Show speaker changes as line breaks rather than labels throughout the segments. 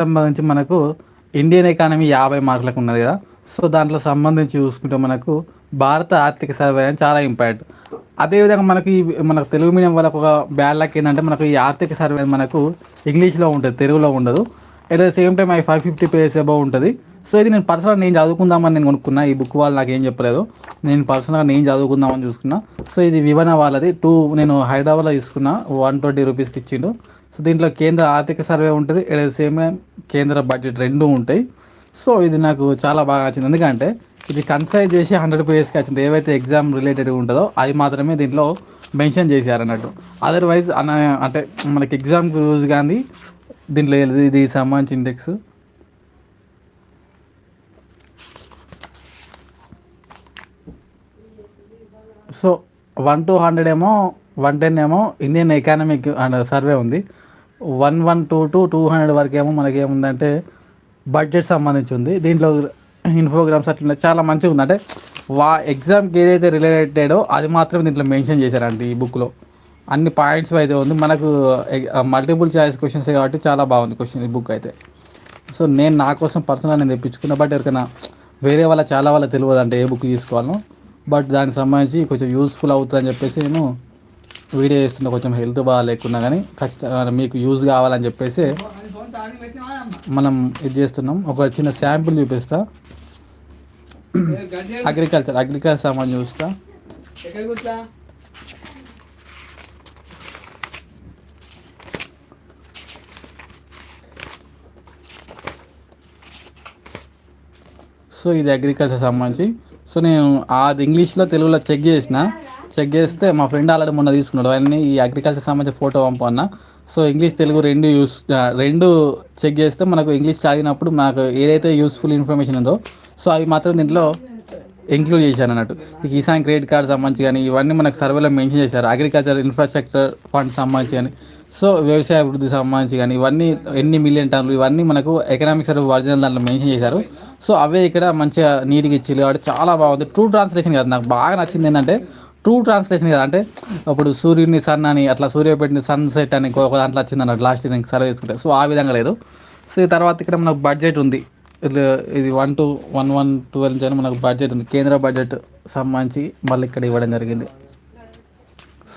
సంబంధించి మనకు Indian economy యాభై మార్కులకు ఉన్నది కదా. సో దాంట్లో సంబంధించి చూసుకుంటే మనకు భారత ఆర్థిక సర్వే అని చాలా ఇంపార్టెంట్ అదేవిధంగా మనకి మనకు తెలుగు మీడియం వాళ్ళకు ఒక బ్యాడ్ లక్ ఏంటంటే మనకు ఈ ఆర్థిక సర్వే మనకు ఇంగ్లీష్లో ఉంటుంది తెలుగులో ఉండదు. At the same time I five fifty pages about ఉంటుంది. సో ఇది నేను పర్సనల్ నేను చదువుకుందామని నేను కొనుక్కున్నా. ఈ బుక్ వాళ్ళు నాకు ఏం చెప్పలేదు. నేను పర్సనల్గా నేను చదువుకుందామని చూసుకున్నా. సో ఇది వివన వాళ్ళది. టూ నేను హైదరాబాద్లో తీసుకున్నా. వన్ ట్వంటీ రూపీస్కి ఇచ్చిండు. సో దీంట్లో కేంద్ర ఆర్థిక సర్వే ఉంటుంది. ద సేమ్ కేంద్ర బడ్జెట్ రెండు ఉంటాయి. సో ఇది నాకు చాలా బాగా నచ్చింది. ఎందుకంటే ఇది కన్సైజ్ చేసి హండ్రెడ్ పేజెస్కి వచ్చింది. ఏవైతే ఎగ్జామ్ రిలేటెడ్ ఉంటుందో అది మాత్రమే దీంట్లో మెన్షన్ చేశారు అన్నట్టు. అదర్వైజ్ అన్న అంటే మనకి ఎగ్జామ్కి యూజ్ కానీ దీంట్లో ఇది- ఇది సంబంధించి index so one two hundred ఏమో వన్ టెన్ ఏమో ఇండియన్ ఎకానమిక్ అండ్ సర్వే ఉంది. One one two to two hundred వరకు ఏమో మనకి ఏముందంటే బడ్జెట్ సంబంధించి ఉంది. దీంట్లో ఇన్ఫోగ్రామ్స్ అట్లా చాలా మంచిగా ఉంది. అంటే వా ఎగ్జామ్కి ఏదైతే రిలేటెడో అది మాత్రం దీంట్లో మెన్షన్ చేశారండి ఈ బుక్లో అన్ని పాయింట్స్ అయితే ఉంది. మనకు మల్టిపుల్ చాయిస్ క్వశ్చన్స్ కాబట్టి చాలా బాగుంది క్వశ్చన్ ఈ బుక్ అయితే. సో నేను నా కోసం పర్సనల్ నేను తెప్పించుకున్నా బట్ ఎవరికైనా వేరే వాళ్ళ చాలా వాళ్ళ తెలియదు అంటే ఏ బుక్ తీసుకోవాలో బట్ దానికి సంబంధించి కొంచెం యూస్ఫుల్ అవుతుందని చెప్పేసి నేను వీడియో చేస్తున్నా. కొంచెం హెల్త్ బాగా లేకున్నా కానీ ఖచ్చితంగా మీకు యూజ్ కావాలని చెప్పేసి మనం ఇది చేస్తున్నాం. ఒక చిన్న శాంపుల్ చూపిస్తా. అగ్రికల్చర్ అగ్రికల్చర్ సామాన్ చూస్తా. సో ఇది అగ్రికల్చర్ సంబంధించి. సో నేను అది ఇంగ్లీష్లో తెలుగులో చెక్ చేసిన. చెక్ చేస్తే మా ఫ్రెండ్ ఆల్రెడీ మొన్న తీసుకున్నాడు. అవన్నీ ఈ అగ్రికల్చర్ సంబంధించిన ఫోటో పంపన్న. సో ఇంగ్లీష్ తెలుగు రెండు యూస్ రెండు చెక్ చేస్తే మనకు ఇంగ్లీష్ చదివినప్పుడు నాకు ఏదైతే యూస్ఫుల్ ఇన్ఫర్మేషన్ ఉందో సో అవి మాత్రం దీంట్లో ఇంక్లూడ్ చేశాను అన్నట్టు. ఈ కిసాన్ క్రెడిట్ కార్డ్ సంబంధించి కానీ ఇవన్నీ మనకు సర్వేలో మెన్షన్ చేశారు. అగ్రికల్చర్ ఇన్ఫ్రాస్ట్రక్చర్ ఫండ్ సంబంధించి కానీ సో వ్యవసాయ అభివృద్ధి సంబంధించి కానీ ఇవన్నీ ఎన్ని మిలియన్ టన్నులు ఇవన్నీ మనకు ఎకనామిక్ సర్వే ఒరిజినల్ దాంట్లో మెన్షన్ చేశారు. సో అవే ఇక్కడ మంచిగా నీట్గా ఇచ్చారు కాబట్టి చాలా బాగుంది. ట్రూ ట్రాన్స్లేషన్ కాదు నాకు బాగా నచ్చింది ఏంటంటే ట్రూ ట్రాన్స్లేషన్ కదా. అంటే అప్పుడు సూర్యుని సన్ అని అట్లా సూర్యపేటని సన్సెట్ అని ఒక దాంట్లో వచ్చింది అన్నట్టు లాస్ట్ నేను సర్వే చేసుకుంటే. సో ఆ విధంగా లేదు. సో ఈ తర్వాత ఇక్కడ మనకు బడ్జెట్ ఉంది. ఇది one two one one twelve నుంచి మనకు బడ్జెట్ ఉంది. కేంద్ర బడ్జెట్ సంబంధించి మళ్ళీ ఇక్కడ ఇవ్వడం జరిగింది.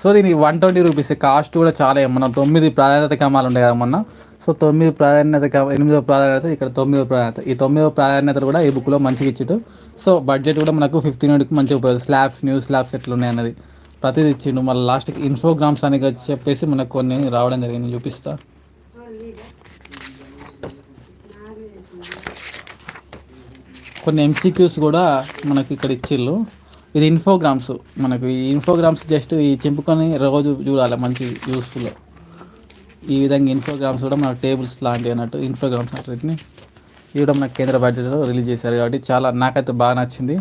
సో దీనికి వన్ ట్వంటీ రూపీస్ కాస్ట్ కూడా చాలా మనం తొమ్మిది ప్రాధాన్యత క్రమాలు ఉన్నాయి కదా మొన్న. సో తొమ్మిది ప్రాధాన్యత ఎనిమిదో ప్రాధాన్యత ఇక్కడ తొమ్మిదో ప్రాధాన్యత. ఈ తొమ్మిదో ప్రాధాన్యతలు కూడా ఈ బుక్లో మంచిగా ఇచ్చిండు సో బడ్జెట్ కూడా మనకు ఫిఫ్టీన్ హండ్రెడ్కి మంచిగా ఉపయోగం స్లాబ్స్ న్యూ స్లాబ్స్ ఎట్లా ఉన్నాయి అన్నది ప్రతిది ఇచ్చిండు. మళ్ళీ లాస్ట్కి ఇన్ఫోగ్రామ్స్ అని చెప్పేసి మనకు కొన్ని రావడం జరిగింది. చూపిస్తా. కొన్ని ఎంసీక్యూస్ కూడా మనకి ఇక్కడ ఇచ్చిళ్ళు ఇది ఇన్ఫోగ్రామ్స్. మనకు ఈ ఇన్ఫోగ్రామ్స్ జస్ట్ ఈ చింపుకొని రోజు చూడాలి మంచి యూస్ఫుల్ ఈ విధంగా ఇన్ఫోగ్రామ్స్ కూడా మన టేబుల్స్ లాంటివి అన్నట్టు ఇన్ఫోగ్రామ్స్ అన్నిటిని ఇవి కూడా మన కేంద్ర బడ్జెట్లో రిలీజ్ చేశారు కాబట్టి చాలా నాకైతే బాగా నచ్చింది.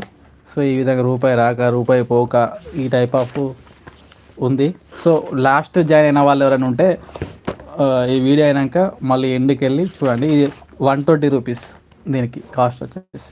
సో ఈ విధంగా రూపాయి రాక రూపాయి పోక ఈ టైప్ ఆఫ్ ఉంది. సో లాస్ట్ జాయిన్ అయిన వాళ్ళు ఎవరైనా ఉంటే ఈ వీడియో అయినాక మళ్ళీ ఎండ్కి వెళ్ళి చూడండి. ఇది వన్ ట్వంటీ రూపీస్ దీనికి కాస్ట్ వచ్చేసి.